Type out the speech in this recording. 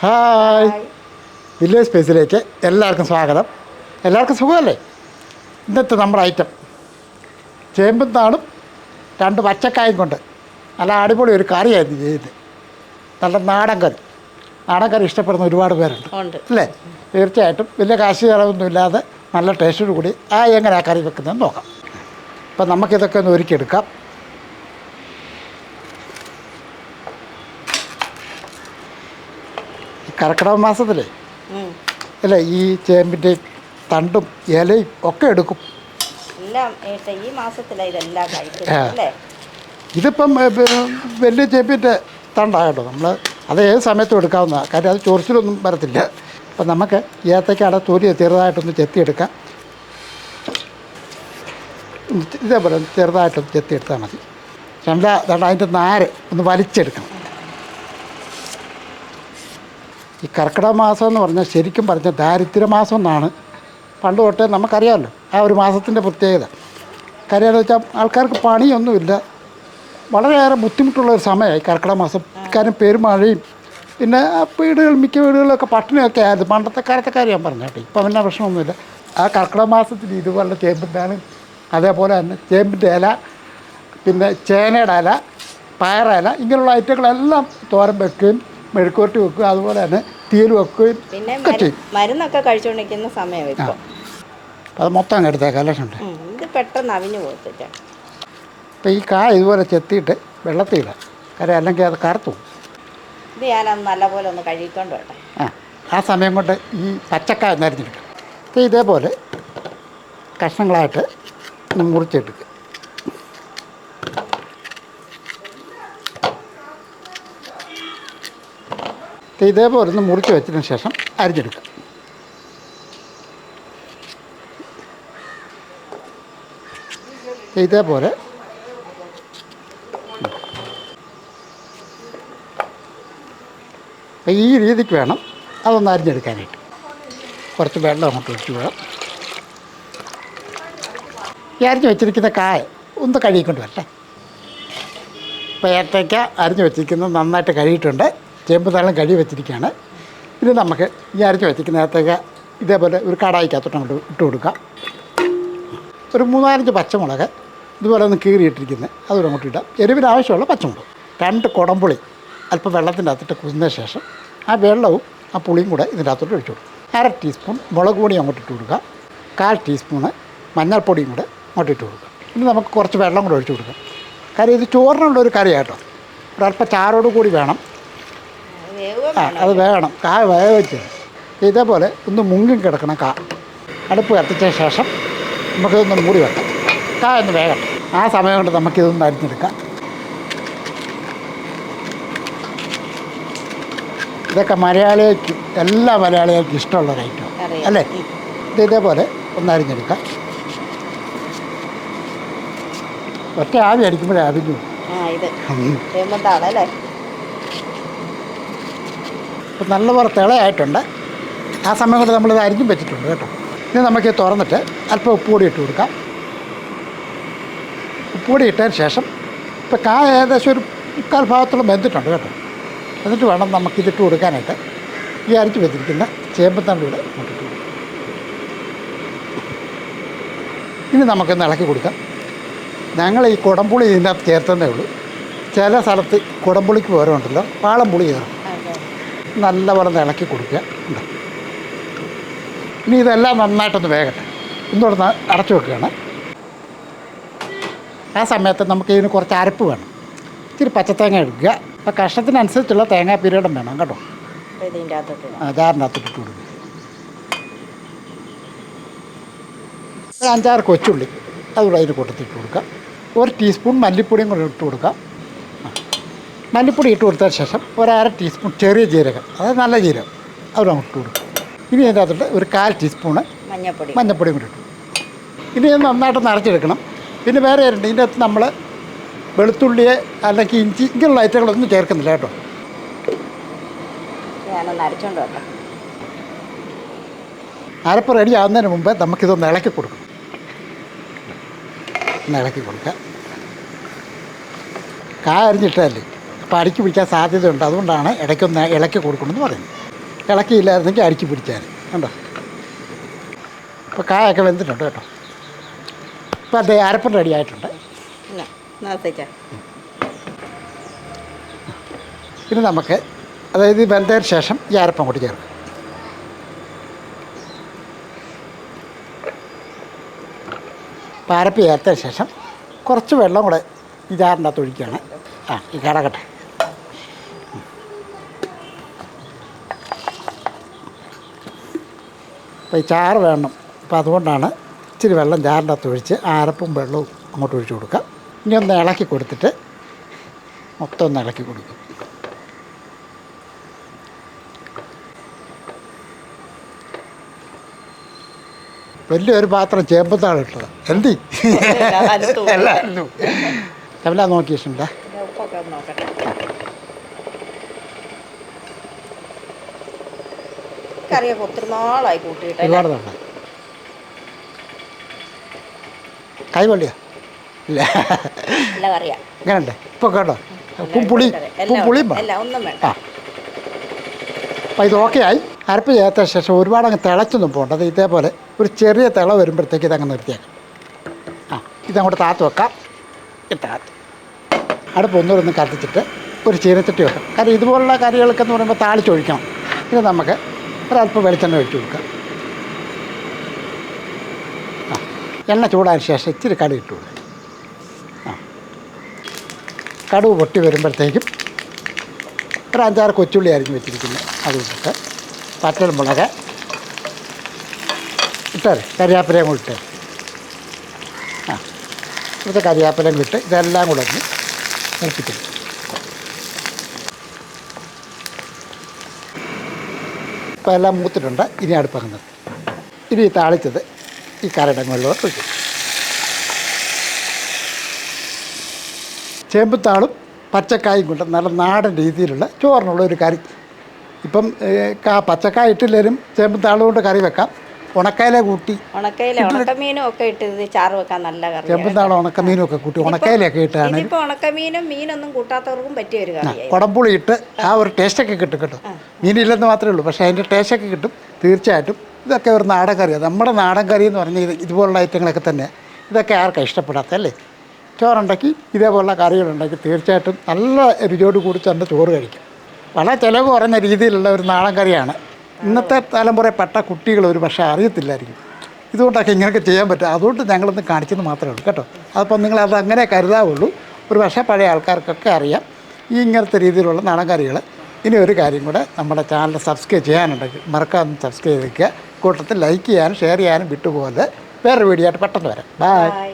Hi. Village സ്പേസിലേക്ക് എല്ലാവർക്കും സ്വാഗതം. എല്ലാവർക്കും സുഖമല്ലേ? ഇന്നത്തെ നമ്മുടെ ഐറ്റം ചേമ്പും താളും രണ്ട് പച്ചക്കായും കൊണ്ട് നല്ല അടിപൊളി ഒരു കറിയായിരുന്നു ചെയ്ത് നല്ല നാടൻ കറി. നാടൻ കറി ഇഷ്ടപ്പെടുന്ന ഒരുപാട് പേരുണ്ട്. അല്ലേ? തീർച്ചയായിട്ടും വലിയ കാശ് ചിലവൊന്നും ഇല്ലാതെ നല്ല ടേസ്റ്റോട് കൂടി ആ എങ്ങനെ ആ കറി വെക്കുന്നതെന്ന് നോക്കാം. അപ്പം നമുക്കിതൊക്കെ ഒന്ന് ഒരുക്കിയെടുക്കാം. കർക്കിടക മാസത്തിലേ. ഉം. അല്ലേ ഈ ചേമ്പിന്റെ തണ്ടും ഇലയും ഒക്കെ എടുക്കും. എല്ലാം ഏട്ടാ ഈ മാസത്തിലാണ് ഇതെല്ലാം ആ. കഴിക്കുന്നത് അല്ലേ? ഇതിപ്പം വലിയ ചേമ്പിന്റെ തണ്ടാകട്ടോ നമ്മൾ അത് ഏത് സമയത്തും എടുക്കാവുന്ന കാര്യം അത് ചൊറിച്ചിലൊന്നും വരത്തില്ല. അപ്പം നമുക്ക് ഏത്തക്കാടെ തൊലി ചെറുതായിട്ടൊന്ന് ചെത്തിയെടുക്കാം. ഇതേപോലെ ചെറുതായിട്ടൊന്ന് ചെത്തിയെടുത്താൽ മതി. ചണ്ട അതിന്റെ നാര് ഒന്ന് വലിച്ചെടുക്കണം. ഈ കർക്കിടക മാസം എന്ന് പറഞ്ഞാൽ ശരിക്കും പറഞ്ഞാൽ ദാരിദ്ര്യ മാസം എന്നാണ്. പണ്ട് തൊട്ടേ നമുക്കറിയാമല്ലോ ആ ഒരു മാസത്തിന്റെ പ്രത്യേകത. കാര്യം എന്ന് വെച്ചാൽ ആൾക്കാർക്ക് പണിയൊന്നുമില്ല. വളരെയേറെ ബുദ്ധിമുട്ടുള്ള ഒരു സമയമായി കർക്കിടക മാസം. കാര്യം പെരുമഴയും പിന്നെ വീടുകൾ മിക്ക വീടുകളിലൊക്കെ പട്ടിണിയൊക്കെ ആയത് പണ്ടത്തെ കാലത്തെ കാര്യം ഞാൻ പറഞ്ഞു കേട്ടോ. ഇപ്പം പിന്നെ പ്രശ്നമൊന്നുമില്ല. ആ കർക്കിടക മാസത്തിൽ ഇതുപോലെ ചേമ്പിന്റെയാണ് അതേപോലെ തന്നെ ചേമ്പിന്റെ ഇല പിന്നെ ചേനയുടെ ഇല പയറില ഇങ്ങനെയുള്ള ഐറ്റങ്ങളെല്ലാം തോരൻ വെക്കുകയും മെഴുക്കുവരട്ടി വെക്കുകയും അതുപോലെ തന്നെ തീയിൽ ഒക്കെ പിന്നെ മരു- മരുന്നൊക്കെ കഴിച്ചുകൊണ്ടിരിക്കുന്ന സമയം അത് മൊത്തം അങ്ങ് എടുത്തേക്കാം ഇത് പെട്ടെന്ന് അവിഞ്ഞു പോകത്തില്ല. അപ്പോൾ ഈ കായ ഇതുപോലെ ചെത്തിയിട്ട് വെള്ളത്തിൽ ഇടാം. കാര്യം അല്ലെങ്കിൽ അത് കറുത്തു പോകും. ഇത് ഞാനത് നല്ലപോലെ ഒന്ന് കഴുകിക്കൊണ്ട് വരട്ടെ. ആ ആ സമയം കൊണ്ട് ഈ പച്ചക്കായ നരിഞ്ഞെടുക്കാം അപ്പോൾ ഇതേപോലെ കഷ്ണങ്ങളായിട്ട് ഒന്ന് മുറിച്ചെടുക്കുക. ഇതേപോലെ ഒന്ന് മുറിച്ച് വെച്ചതിന് ശേഷം അരിഞ്ഞെടുക്കുക ഇതേപോലെ ഈ രീതിക്ക് വേണം അതൊന്ന് അരിഞ്ഞെടുക്കാനായിട്ട്. കുറച്ച് വെള്ളം നമുക്ക് ഒഴിച്ചു വിടാം ഈ അരിഞ്ഞ് വെച്ചിരിക്കുന്ന കായ ഒന്ന് കഴുകിക്കൊണ്ട് വരട്ടെ. അപ്പോൾ ഏത്തയ്ക്ക അരിഞ്ഞ് വെച്ചിരിക്കുന്നത് നന്നായിട്ട് കഴുകിയിട്ടുണ്ട്. ചേമ്പ് തള്ളം കഴുകി വെച്ചിരിക്കുകയാണ്. ഇനി നമുക്ക് ഈ അരച്ച് വെച്ചിരിക്കുന്നതിനകത്തേക്ക് ഇതേപോലെ ഒരു കടായിക്കകത്തോട്ട് അങ്ങോട്ട് ഇട്ട് കൊടുക്കാം. ഒരു മൂന്നാലഞ്ച് പച്ചമുളക് ഇതുപോലെ ഒന്ന് കീറിയിട്ടിരിക്കുന്നത് അതുകൂടെ അങ്ങോട്ട് ഇടാം. എരിവിന് ആവശ്യമുള്ള പച്ചമുളക്. രണ്ട് കുടംപുളി അല്പം വെള്ളത്തിന്റെ അകത്തിട്ട് കുതിന്ന ശേഷം ആ വെള്ളവും ആ പുളിയും കൂടെ ഇതിന്റെ അകത്തോട്ട് ഒഴിച്ചു കൊടുക്കും. അര ടീസ്പൂൺ മുളക് പൊടി അങ്ങോട്ട് ഇട്ട് കൊടുക്കുക കാൽ ടീസ്പൂണ് മഞ്ഞൾപ്പൊടിയും കൂടെ അങ്ങോട്ട് ഇട്ട് കൊടുക്കുക ഇനി നമുക്ക് കുറച്ച് വെള്ളം കൂടെ ഒഴിച്ചു കൊടുക്കാം. കാര്യം ഇത് ചോറിനുള്ള ഒരു കറിയാട്ടോ. ഒരല്പം ചാറോട് കൂടി വേണം. ആ അത് വേണം. കായ വേഗ വെച്ച്. ഇതേപോലെ ഒന്ന് മുങ്ങി കിടക്കണം കാ. അടുപ്പ് കത്തിച്ച ശേഷം നമുക്കിതൊന്ന് മൂടി വെക്കാം. കായ ഒന്ന് വേഗം. ആ സമയം കൊണ്ട് നമുക്കിതൊന്ന് അരിഞ്ഞെടുക്കാം. ഇതൊക്കെ മലയാളികൾക്ക് എല്ലാ മലയാളികൾക്കും ഇഷ്ടമുള്ള ഒരു ഐറ്റം അല്ലേ. ഇത് ഇതേപോലെ ഒന്ന് അരിഞ്ഞെടുക്കാം. ഒറ്റ ആവി അടിക്കുമ്പോഴേ അരിഞ്ഞു ഇത്. ഉം. നല്ല പോലെ തിളയായിട്ടുണ്ട്. ആ സമയം കൊണ്ട് നമ്മളിത് അരിഞ്ഞും വെച്ചിട്ടുണ്ട് കേട്ടോ. ഇനി നമുക്ക് തുറന്നിട്ട് അല്പം ഉപ്പുപൊടി ഇട്ട് കൊടുക്കാം. ഉപ്പുപൊടി ഇട്ടതിന് ശേഷം ഇപ്പം കാ ഏകദേശം ഒരു മുക്കാൽ ഭാഗത്തോളം വെന്തിട്ടുണ്ട് കേട്ടോ. എന്നിട്ട് വേണം നമുക്ക് ഇതിട്ട് കൊടുക്കാനായിട്ട് ഈ അരിച്ച് വെച്ചിരിക്കുന്ന ചേമ്പത്തണ്ടിയുടെ ഇട്ടിട്ട് ഇനി നമുക്കൊന്ന് ഇളക്കി കൊടുക്കാം. ഞങ്ങൾ ഈ കുടംപുളി ഇതിനകത്ത് ചേർത്തതേ ഉള്ളൂ. ചില സ്ഥലത്ത് കുടംപുളിക്ക് പകരം ഉണ്ടല്ലോ പാളംപുളി ചേർക്കും. നല്ലപോലെ ഇളക്കി കൊടുക്കുക. ഉണ്ട്? ഇനി ഇതെല്ലാം നന്നായിട്ടൊന്ന് വേകട്ടെ. ഇന്നോടൊന്ന് അടച്ചു വെക്കുകയാണ്. ആ സമയത്ത് നമുക്ക് ഇതിന് കുറച്ച് അരപ്പ് വേണം. ഇച്ചിരി പച്ചത്തേങ്ങ എടുക്കുക. അപ്പോൾ കഷ്ണത്തിനനുസരിച്ചുള്ള തേങ്ങാ പീരീഡും വേണം കേട്ടോ. ആ ഇട്ട് കൊടുക്കുക. ഒരു അഞ്ചാറ് കൊച്ചുള്ളി അതുകൂടെ അതിന് കൊടുത്തിട്ട് കൊടുക്കുക. ഒരു ടീസ്പൂൺ മല്ലിപ്പൊടിയും കൂടെ ഇട്ട് കൊടുക്കുക. മല്ലിപ്പൊടി ഇട്ട് കൊടുത്തതിന് ശേഷം ഒരു അര ടീസ്പൂൺ ചെറിയ ജീരകം അതായത് നല്ല ജീരകം അത് നമുക്ക് ഇട്ട് കൊടുക്കും. ഇനി അതിന്റെ അകത്തോട്ട് ഒരു കാൽ ടീസ്പൂണ് മഞ്ഞപ്പൊടി. മഞ്ഞപ്പൊടി കൂടി ഇട്ടു. ഇനി ഇത് നന്നായിട്ട് നിറച്ചെടുക്കണം. പിന്നെ വേറെ ഉണ്ട് ഇതിന്റെ അകത്ത് നമ്മൾ വെളുത്തുള്ളിയെ അല്ലെങ്കിൽ ഇഞ്ചി ഇങ്ങനെയുള്ള ഐറ്റങ്ങളൊന്നും ചേർക്കുന്നില്ല കേട്ടോ. അരപ്പ് റെഡി ആവുന്നതിന് മുമ്പ് നമുക്കിതൊന്ന് ഇളക്കി കൊടുക്കണം. ഒന്ന് ഇളക്കി കൊടുക്കാം. കായ അരിഞ്ഞിട്ടല്ലേ? അടിക്ക് പിടിക്കാൻ സാധ്യതയുണ്ട്. അതുകൊണ്ടാണ് ഇടയ്ക്കൊന്ന് ഇളക്കി കൊടുക്കണമെന്ന് പറയുന്നത്. ഇളക്കിയില്ലായിരുന്നെങ്കിൽ അടിച്ചു പിടിച്ചാൽ കണ്ടോ? ഇപ്പോൾ കായൊക്കെ വെന്തിട്ടുണ്ട് കേട്ടോ. ഇപ്പോൾ അതേ അരപ്പം റെഡി ആയിട്ടുണ്ട്. ഇനി നമുക്ക് അതായത് വെന്തതിന് ശേഷം ഈ അരപ്പം കൂടി ചേർക്കും. അരപ്പ് ചേർത്തതിന് ശേഷം കുറച്ച് വെള്ളം കൂടെ ഈ ജാറിന്റെ അകത്ത് ഒഴിക്കുകയാണ്. ആ ഈ കടകട്ടെ. അപ്പോൾ ഈ ചാറ് വേണം. അപ്പോൾ അതുകൊണ്ടാണ് ഇച്ചിരി വെള്ളം ചാറിന്റെ അകത്ത് ഒഴിച്ച് ആരപ്പും അരപ്പും വെള്ളവും അങ്ങോട്ട് ഒഴിച്ച് കൊടുക്കുക ഇനി ഒന്ന് ഇളക്കി കൊടുത്തിട്ട് മൊത്തം ഒന്ന് ഇളക്കി കൊടുക്കും. വലിയൊരു പാത്രം ചേമ്പത്താണ് ഇട്ടത്. എന്തി? അല്ല നോക്കിയിട്ടുണ്ട് പിന്നെ ഉപ്പൊക്കെ ഒന്ന് നോക്കട്ടെ കറിയൊക്കെ ഒത്തിരി നാളായി കൂട്ടിയിട്ട് ഒരുപാട് വള്ളിയാ ഇല്ല. നല്ല കറിയാ. ഇങ്ങനെ ഇപ്പൊ കേട്ടോ. പുളി പുളിയും വേണം. എല്ലാം ഒന്നും വേണ്ട. ആ. അപ്പോൾ ഇത് ഓക്കെ ആയി. അരപ്പ് ചേർത്ത ശേഷം ഒരുപാട് അങ്ങ് തിളച്ചൊന്നും പോകേണ്ടത് ഇതേപോലെ ഒരു ചെറിയ തിള വരുമ്പോഴത്തേക്ക് ഇതങ്ങ് നിർത്തിയേക്കാം. ആ ഇതങ്ങോട്ട് താത്ത് വെക്കാം. താത്ത്. അടുപ്പ് ഒന്നുകൂടെ ഒന്ന് കത്തിച്ചിട്ട് ഒരു ചീനച്ചട്ടി വെക്കാം. കാരണം ഇതുപോലുള്ള കറികൾക്കെന്ന് പറയുമ്പോൾ താളിച്ചൊഴിക്കണം. ഇത് നമുക്ക് ഒരല്പം വെളിച്ചെണ്ണ ഒഴിച്ച് കൊടുക്കുക എണ്ണ ചൂടായ ശേഷം ഇച്ചിരി കടുക് ഇട്ട് കൊടുക്കുക ആ കടുക് പൊട്ടി വരുമ്പോഴത്തേക്കും ഒരു അഞ്ചാറ് കൊച്ചുള്ളി അരിഞ്ഞ് വെച്ചിരിക്കുന്നു. അത് ഇട്ടിട്ട് പറ്റൽ മുളക് ഇട്ടേ കരിയാപ്പിലയും കൂടി ഇട്ടേ ആ ഇവിടുത്തെ കരിയാപ്പിലയും ഇട്ട് ഇതെല്ലാം കൂടെ ഒന്ന് മൂപ്പിക്കും ഇപ്പോൾ എല്ലാം മൂത്തിട്ടുണ്ട്. ഇനി അടുപ്പങ്ങ് നിർത്തി. ഇനി ഈ താളിച്ചത് ഈ കരയുടെ മുകളിലോട്ട് ഒഴിക്കും ചേമ്പുത്താളും പച്ചക്കായും കൊണ്ട് നല്ല നാടൻ രീതിയിലുള്ള ചോറിനുള്ള ഒരു കറി. ഇപ്പം പച്ചക്കായ ഇട്ടില്ലേലും ചേമ്പുത്താളും കൊണ്ട് കറി വെക്കാം. ഉണക്കയില കൂട്ടി. ഉണക്കയില ഉണക്കമീനും ഒക്കെ ഇട്ട് ഇത് ചാറ് വെക്കാൻ നല്ല കറിയാണ് ചെമ്പുത്താളും ഉണക്കമീനും ഒക്കെ കൂട്ടി? ഉണക്കയിലൊക്കെ ഇട്ടാണ് ഇതിപ്പോ ഉണക്കമീനും മീനൊന്നും കൂട്ടാത്തവർക്കും പറ്റിയ ഒരു കറിയായി കുടംപുളി ഇട്ട് ആ ഒരു ടേസ്റ്റൊക്കെ കിട്ടും കേട്ടോ. മീനില്ലെന്ന് മാത്രമേ ഉള്ളൂ പക്ഷേ ടേസ്റ്റ് ഒക്കെ കിട്ടും തീർച്ചയായിട്ടും. ഇതൊക്കെ ഒരു നാടൻ കറിയാണ് നമ്മുടെ നാടൻ കറി എന്ന് പറഞ്ഞാൽ ഇത് ഇതുപോലുള്ള ഐറ്റങ്ങളൊക്കെ തന്നെ. ഇതൊക്കെ ആർക്കാണ് ഇഷ്ടപ്പെടാത്തല്ലേ ചോറുണ്ടാക്കി ഇതേപോലുള്ള കറികളുണ്ടാക്കി തീർച്ചയായിട്ടും നല്ല രുചിയോട് കൂടി തന്നെ ചോറ് കഴിക്കും. വളരെ ചിലവ് കുറഞ്ഞ രീതിയിലുള്ള ഒരു നാടൻ കറിയാണ് ഇന്നത്തെ തലമുറയിൽപ്പെട്ട കുട്ടികൾ ഒരു പക്ഷേ അറിയത്തില്ലായിരിക്കും. ഇതുകൊണ്ടൊക്കെ ഇങ്ങനെയൊക്കെ ചെയ്യാൻ പറ്റും. അതുകൊണ്ട് ഞങ്ങളൊന്ന് കാണിച്ചെന്ന് മാത്രമേ ഉള്ളൂ കേട്ടോ. അതിപ്പോൾ നിങ്ങൾ അത് അങ്ങനെ കരുതാവുള്ളൂ. ഒരു പക്ഷേ പഴയ ആൾക്കാർക്കൊക്കെ അറിയാം. ഈ ഇങ്ങനത്തെ രീതിയിലുള്ള നാടൻ കറികൾ ഇനി ഒരു കാര്യം കൂടെ നമ്മുടെ ചാനൽ സബ്സ്ക്രൈബ് ചെയ്യാനുണ്ടെങ്കിൽ മറക്കാതെ സബ്സ്ക്രൈബ് ചെയ്യുക. കൂട്ടത്തിൽ ലൈക്ക് ചെയ്യാനും ഷെയർ ചെയ്യാനും വിട്ടുപോലെ വേറൊരു വീഡിയോ ആയിട്ട് പെട്ടെന്ന് വരാം. Bye Bye.